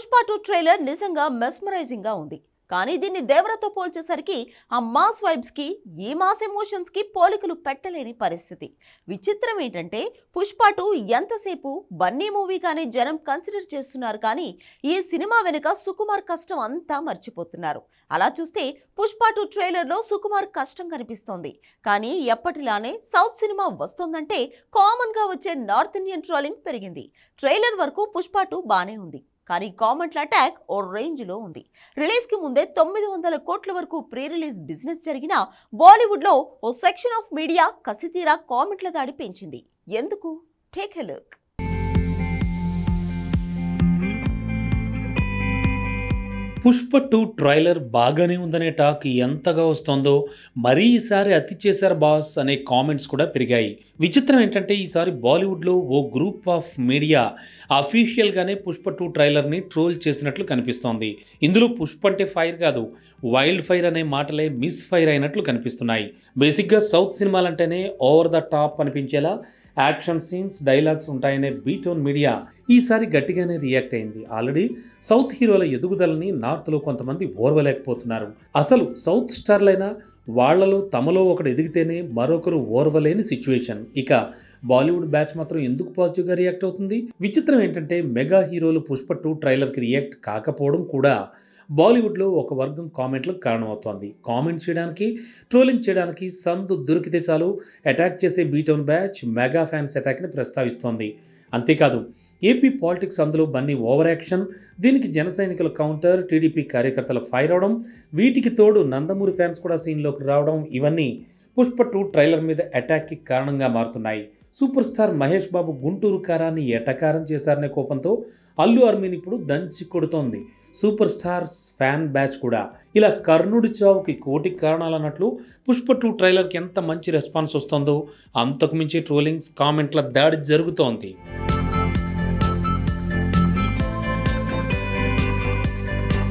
Pushpa two trailer నిజంగా మెస్మరైజింగ్గా ఉంది. కానీ దీన్ని దేవరతో పోల్చేసరికి ఆ మాస్ వైబ్స్కి ఈ మాస్ ఎమోషన్స్కి పోలికలు పెట్టలేని పరిస్థితి. విచిత్రం ఏంటంటే పుష్ప టూ ఎంతసేపు బన్నీ మూవీగానే జనం కన్సిడర్ చేస్తున్నారు కానీ ఈ సినిమా వెనుక సుకుమార్ కష్టం అంతా మర్చిపోతున్నారు. అలా చూస్తే పుష్ప టూ ట్రైలర్లో సుకుమార్ కష్టం కనిపిస్తోంది. కానీ ఎప్పటిలానే సౌత్ సినిమా వస్తోందంటే కామన్గా వచ్చే నార్త్ ఇండియన్ ట్రోలింగ్ పెరిగింది. ట్రైలర్ వరకు పుష్ప టూ బానే ఉంది. కానీ కామెంట్ల అటాక్ ఓ రేంజ్లో ఉంది. రిలీజ్కి ముందే తొమ్మిది వందల కోట్ల వరకు ప్రీ రిలీజ్ బిజినెస్ జరిగిన బాలీవుడ్లో ఓ సెక్షన్ ఆఫ్ మీడియా కసితీరా కామెంట్ల దాడి పెంచింది. ఎందుకు? Take a look. Pushpa two trailer బాగానే ఉందనే టాక్ ఎంతగా వస్తోందో మరీ ఈసారి అతి చేశారు బాస్ అనే కామెంట్స్ కూడా పెరిగాయి. విచిత్రం ఏంటంటే ఈసారి బాలీవుడ్లో ఓ గ్రూప్ ఆఫ్ మీడియా అఫీషియల్గానే పుష్ప టూ ట్రైలర్ని ట్రోల్ చేసినట్లు కనిపిస్తోంది. ఇందులో పుష్ప అంటే ఫైర్ కాదు వైల్డ్ ఫైర్ అనే మాటలే మిస్ ఫైర్ అయినట్లు కనిపిస్తున్నాయి. బేసిక్గా సౌత్ సినిమాలంటేనే ఓవర్ ద టాప్ అనిపించేలా యాక్షన్ సీన్స్ డైలాగ్స్ ఉంటాయనే బీటోన్ మీడియా ఈసారి గట్టిగానే రియాక్ట్ అయింది. ఆల్రెడీ సౌత్ హీరోల ఎదుగుదలని నార్త్లో కొంతమంది ఓర్వలేకపోతున్నారు. అసలు సౌత్ స్టార్లైనా వాళ్ళలో తమలో ఒకడు ఎదిగితేనే మరొకరు ఓర్వలేని సిచ్యువేషన్. ఇక బాలీవుడ్ బ్యాచ్ మాత్రం ఎందుకు పాజిటివ్గా రియాక్ట్ అవుతుంది? విచిత్రం ఏంటంటే మెగా హీరోలు పుష్ప టూ ట్రైలర్కి రియాక్ట్ కాకపోవడం కూడా బాలీవుడ్లో ఒక వర్గం కామెంట్లకు కారణమవుతోంది. కామెంట్ చేయడానికి ట్రోలింగ్ చేయడానికి సందు దొరికితే చాలు. అటాక్ చేసే B town batch mega fans అటాక్ని ప్రస్తావిస్తోంది. అంతేకాదు ఏపీ పాలిటిక్స్ అందులో బన్నీ ఓవర్ యాక్షన్ దీనికి జన సైనికుల కౌంటర్ టీడీపీ కార్యకర్తలు ఫైర్ అవడం వీటికి తోడు నందమూరి ఫ్యాన్స్ కూడా సీన్లోకి రావడం ఇవన్నీ పుష్ప టూ ట్రైలర్ మీద అటాక్కి కారణంగా మారుతున్నాయి. సూపర్ స్టార్ మహేష్ బాబు గుంటూరు కారాన్ని ఎటకారం చేశారనే కోపంతో అల్లు అర్మీని ఇప్పుడు దంచి కొడుతోంది. సూపర్ స్టార్స్ ఫ్యాన్ బ్యాచ్ కూడా. ఇలా కర్ణుడి చావుకి కోటి కారణాలు అన్నట్లు పుష్ప టూ ట్రైలర్కి ఎంత మంచి రెస్పాన్స్ వస్తుందో అంతకుమించి ట్రోలింగ్స్ కామెంట్ల దాడి జరుగుతోంది.